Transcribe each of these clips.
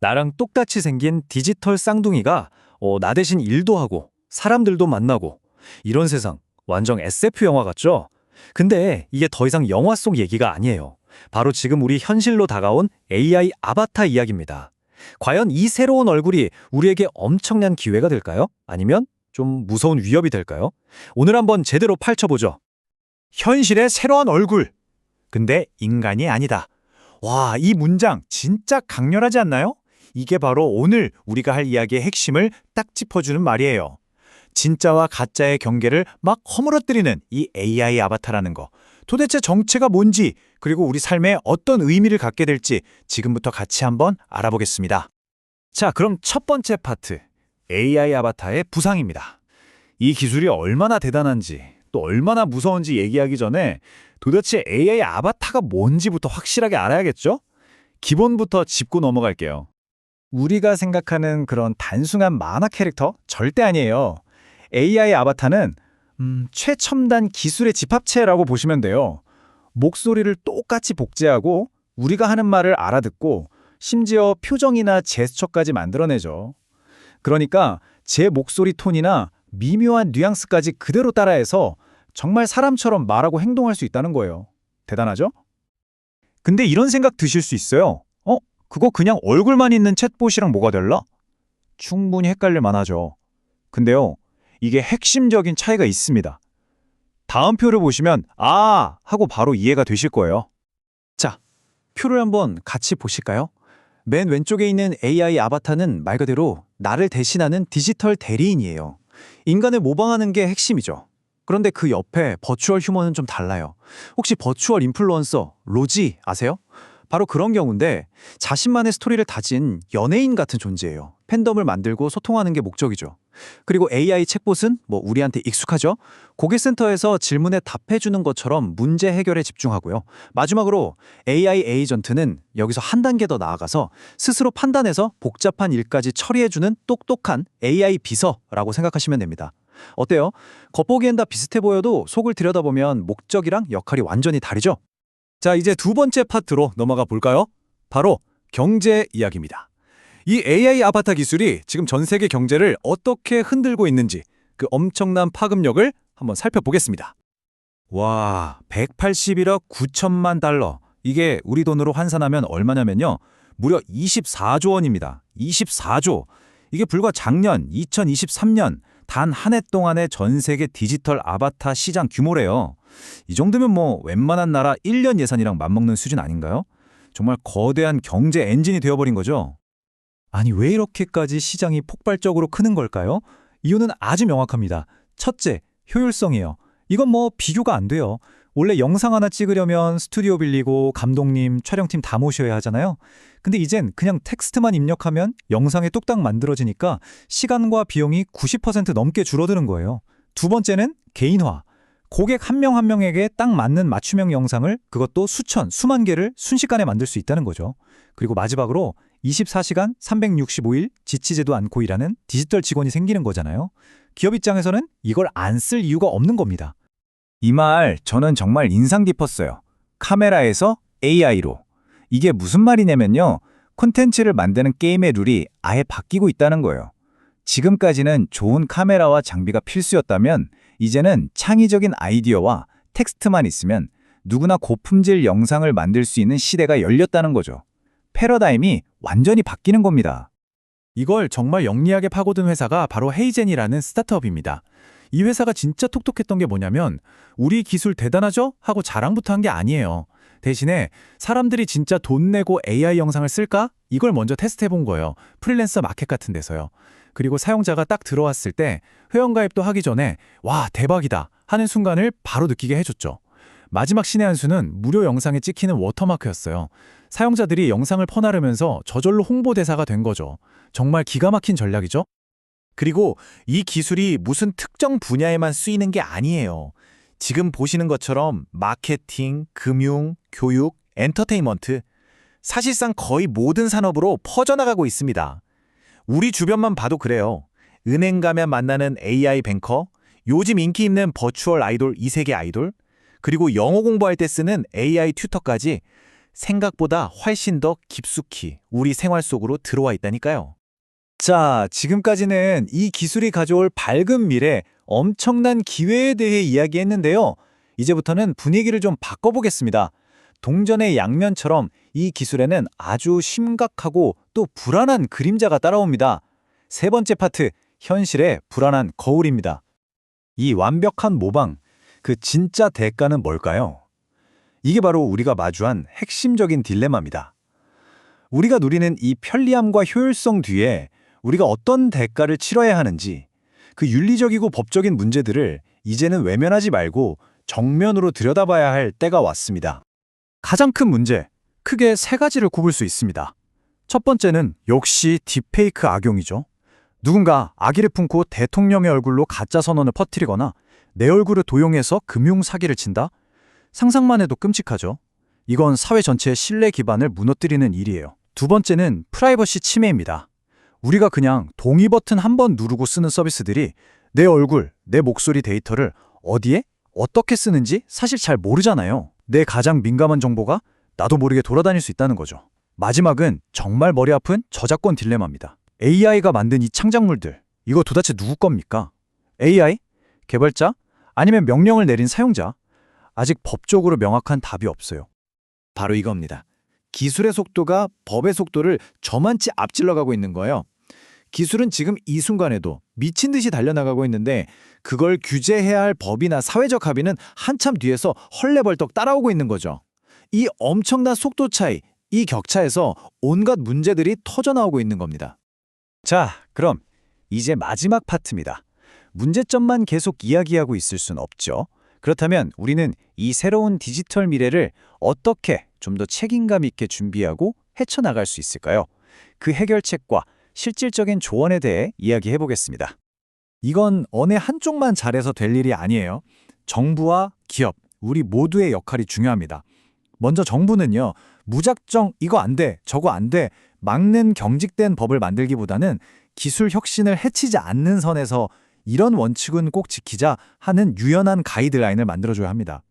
나랑 똑같이 생긴 디지털 쌍둥이가 어, 나 대신 일도 하고 사람들도 만나고 이런 세상 완전 SF 영화 같죠? 근데 이게 더 이상 영화 속 얘기가 아니에요. 바로 지금 우리 현실로 다가온 AI 아바타 이야기입니다. 과연 이 새로운 얼굴이 우리에게 엄청난 기회가 될까요? 아니면 좀 무서운 위협이 될까요? 오늘 한번 제대로 파헤쳐보죠. 현실의 새로운 얼굴. 근데 인간이 아니다. 와, 이 문장 진짜 강렬하지 않나요? 이게 바로 오늘 우리가 할 이야기의 핵심을 딱 짚어주는 말이에요. 진짜와 가짜의 경계를 막 허물어뜨리는 이 AI 아바타라는 거. 도대체 정체가 뭔지, 그리고 우리 삶에 어떤 의미를 갖게 될지 지금부터 같이 한번 알아보겠습니다. 자, 그럼 첫 번째 파트. AI 아바타의 부상입니다. 이 기술이 얼마나 대단한지, 또 얼마나 무서운지 얘기하기 전에 도대체 AI 아바타가 뭔지부터 확실하게 알아야겠죠? 기본부터 짚고 넘어갈게요. 우리가 생각하는 그런 단순한 만화 캐릭터 절대 아니에요. AI 아바타는 음, 최첨단 기술의 집합체라고 보시면 돼요. 목소리를 똑같이 복제하고 우리가 하는 말을 알아듣고 심지어 표정이나 제스처까지 만들어내죠. 그러니까 제 목소리 톤이나 미묘한 뉘앙스까지 그대로 따라해서 정말 사람처럼 말하고 행동할 수 있다는 거예요. 대단하죠? 근데 이런 생각 드실 수 있어요. 어? 그거 그냥 얼굴만 있는 챗봇이랑 뭐가 달라? 충분히 헷갈릴 만하죠. 근데요, 이게 핵심적인 차이가 있습니다. 다음 표를 보시면 아 하고 바로 이해가 되실 거예요. 자, 표를 한번 같이 보실까요? 맨 왼쪽에 있는 AI 아바타는 말 그대로 나를 대신하는 디지털 대리인이에요. 인간을 모방하는 게 핵심이죠. 그런데 그 옆에 버추얼 휴머는 좀 달라요. 혹시 버추얼 인플루언서 로지 아세요? 바로 그런 경우인데 자신만의 스토리를 다진 연예인 같은 존재예요. 팬덤을 만들고 소통하는 게 목적이죠. 그리고 AI 챗봇은 뭐 우리한테 익숙하죠? 고객센터에서 질문에 답해주는 것처럼 문제 해결에 집중하고요. 마지막으로 AI 에이전트는 여기서 한 단계 더 나아가서 스스로 판단해서 복잡한 일까지 처리해주는 똑똑한 AI 비서라고 생각하시면 됩니다. 어때요? 겉보기엔 다 비슷해 보여도 속을 들여다보면 목적이랑 역할이 완전히 다르죠? 자, 이제 두 번째 파트로 넘어가 볼까요? 바로 경제 이야기입니다. 이 AI 아바타 기술이 지금 전 세계 경제를 어떻게 흔들고 있는지 그 엄청난 파급력을 한번 살펴보겠습니다. 와, 181억 9천만 달러. 이게 우리 돈으로 환산하면 얼마냐면요. 무려 24조 원입니다. 24조. 이게 불과 작년 2023년 단 한 해 동안의 전 세계 디지털 아바타 시장 규모래요. 이 정도면 뭐 웬만한 나라 1년 예산이랑 맞먹는 수준 아닌가요? 정말 거대한 경제 엔진이 되어버린 거죠. 아니 왜 이렇게까지 시장이 폭발적으로 크는 걸까요? 이유는 아주 명확합니다. 첫째, 효율성이에요. 이건 뭐 비교가 안 돼요. 원래 영상 하나 찍으려면 스튜디오 빌리고 감독님, 촬영팀 다 모셔야 하잖아요. 근데 이젠 그냥 텍스트만 입력하면 영상이 뚝딱 만들어지니까 시간과 비용이 90% 넘게 줄어드는 거예요. 두 번째는 개인화. 고객 한명한 명에게 딱 맞는 맞춤형 영상을 그것도 수천, 수만 개를 순식간에 만들 수 있다는 거죠. 그리고 마지막으로 24시간 365일 지치지도 않고 일하는 디지털 직원이 생기는 거잖아요. 기업 입장에서는 이걸 안 쓸 이유가 없는 겁니다. 이 말 저는 정말 인상 깊었어요. 카메라에서 AI로. 이게 무슨 말이냐면요. 콘텐츠를 만드는 게임의 룰이 아예 바뀌고 있다는 거예요. 지금까지는 좋은 카메라와 장비가 필수였다면 이제는 창의적인 아이디어와 텍스트만 있으면 누구나 고품질 영상을 만들 수 있는 시대가 열렸다는 거죠. 패러다임이 완전히 바뀌는 겁니다. 이걸 정말 영리하게 파고든 회사가 바로 헤이젠이라는 스타트업입니다. 이 회사가 진짜 톡톡했던 게 뭐냐면 우리 기술 대단하죠? 하고 자랑부터 한 게 아니에요. 대신에 사람들이 진짜 돈 내고 AI 영상을 쓸까? 이걸 먼저 테스트해 본 거예요. 프리랜서 마켓 같은 데서요. 그리고 사용자가 딱 들어왔을 때 회원가입도 하기 전에 와 대박이다 하는 순간을 바로 느끼게 해줬죠. 마지막 신의 한 수는 무료 영상에 찍히는 워터마크였어요. 사용자들이 영상을 퍼나르면서 저절로 홍보대사가 된 거죠. 정말 기가 막힌 전략이죠? 그리고 이 기술이 무슨 특정 분야에만 쓰이는 게 아니에요. 지금 보시는 것처럼 마케팅, 금융, 교육, 엔터테인먼트, 사실상 거의 모든 산업으로 퍼져나가고 있습니다. 우리 주변만 봐도 그래요. 은행 가면 만나는 AI 뱅커, 요즘 인기 있는 버추얼 아이돌 이세계 아이돌, 그리고 영어 공부할 때 쓰는 AI 튜터까지 생각보다 훨씬 더 깊숙이 우리 생활 속으로 들어와 있다니까요. 자, 지금까지는 이 기술이 가져올 밝은 미래, 엄청난 기회에 대해 이야기했는데요. 이제부터는 분위기를 좀 바꿔보겠습니다. 동전의 양면처럼 이 기술에는 아주 심각하고 또 불안한 그림자가 따라옵니다. 세 번째 파트, 현실의 불안한 거울입니다. 이 완벽한 모방, 그 진짜 대가는 뭘까요? 이게 바로 우리가 마주한 핵심적인 딜레마입니다. 우리가 누리는 이 편리함과 효율성 뒤에 우리가 어떤 대가를 치러야 하는지 그 윤리적이고 법적인 문제들을 이제는 외면하지 말고 정면으로 들여다봐야 할 때가 왔습니다. 가장 큰 문제, 크게 세 가지를 꼽을 수 있습니다. 첫 번째는 역시 딥페이크 악용이죠. 누군가 악의를 품고 대통령의 얼굴로 가짜 선언을 퍼뜨리거나 내 얼굴을 도용해서 금융 사기를 친다? 상상만 해도 끔찍하죠. 이건 사회 전체의 신뢰 기반을 무너뜨리는 일이에요. 두 번째는 프라이버시 침해입니다. 우리가 그냥 동의 버튼 한 번 누르고 쓰는 서비스들이 내 얼굴, 내 목소리 데이터를 어디에 어떻게 쓰는지 사실 잘 모르잖아요. 내 가장 민감한 정보가 나도 모르게 돌아다닐 수 있다는 거죠. 마지막은 정말 머리 아픈 저작권 딜레마입니다. AI가 만든 이 창작물들, 이거 도대체 누구 겁니까? AI? 개발자? 아니면 명령을 내린 사용자? 아직 법적으로 명확한 답이 없어요. 바로 이겁니다. 기술의 속도가 법의 속도를 저만치 앞질러 가고 있는 거예요. 기술은 지금 이 순간에도 미친 듯이 달려나가고 있는데 그걸 규제해야 할 법이나 사회적 합의는 한참 뒤에서 헐레벌떡 따라오고 있는 거죠. 이 엄청난 속도 차이, 이 격차에서 온갖 문제들이 터져나오고 있는 겁니다. 자, 그럼 이제 마지막 파트입니다. 문제점만 계속 이야기하고 있을 순 없죠. 그렇다면 우리는 이 새로운 디지털 미래를 어떻게 좀 더 책임감 있게 준비하고 헤쳐나갈 수 있을까요? 그 해결책과 실질적인 조언에 대해 이야기해 보겠습니다. 이건 어느 한쪽만 잘해서 될 일이 아니에요. 정부와 기업, 우리 모두의 역할이 중요합니다. 먼저 정부는요, 무작정 이거 안 돼, 저거 안 돼, 막는 경직된 법을 만들기보다는 기술 혁신을 해치지 않는 선에서 이런 원칙은 꼭 지키자 하는 유연한 가이드라인을 만들어줘야 합니다.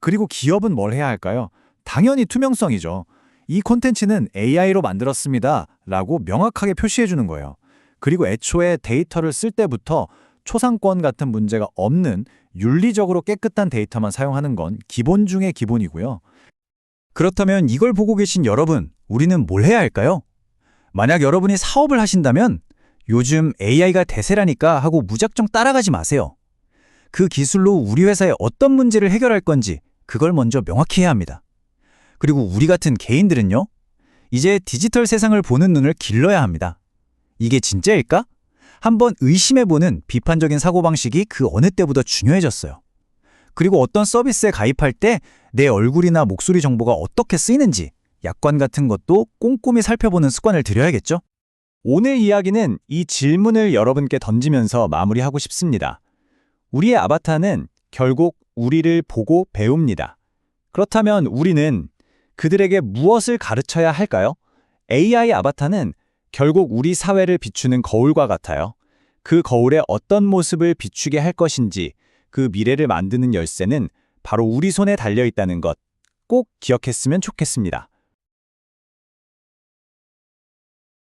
그리고 기업은 뭘 해야 할까요? 당연히 투명성이죠. 이 콘텐츠는 AI로 만들었습니다. 라고 명확하게 표시해 주는 거예요. 그리고 애초에 데이터를 쓸 때부터 초상권 같은 문제가 없는 윤리적으로 깨끗한 데이터만 사용하는 건 기본 중의 기본이고요. 그렇다면 이걸 보고 계신 여러분, 우리는 뭘 해야 할까요? 만약 여러분이 사업을 하신다면 요즘 AI가 대세라니까 하고 무작정 따라가지 마세요. 그 기술로 우리 회사에 어떤 문제를 해결할 건지 그걸 먼저 명확히 해야 합니다. 그리고 우리 같은 개인들은요, 이제 디지털 세상을 보는 눈을 길러야 합니다. 이게 진짜일까? 한번 의심해보는 비판적인 사고방식이 그 어느 때보다 중요해졌어요. 그리고 어떤 서비스에 가입할 때 내 얼굴이나 목소리 정보가 어떻게 쓰이는지 약관 같은 것도 꼼꼼히 살펴보는 습관을 들여야겠죠? 오늘 이야기는 이 질문을 여러분께 던지면서 마무리하고 싶습니다. 우리의 아바타는 결국 우리를 보고 배웁니다. 그렇다면 우리는 그들에게 무엇을 가르쳐야 할까요? AI 아바타는 결국 우리 사회를 비추는 거울과 같아요. 그 거울에 어떤 모습을 비추게 할 것인지 그 미래를 만드는 열쇠는 바로 우리 손에 달려 있다는 것 꼭 기억했으면 좋겠습니다.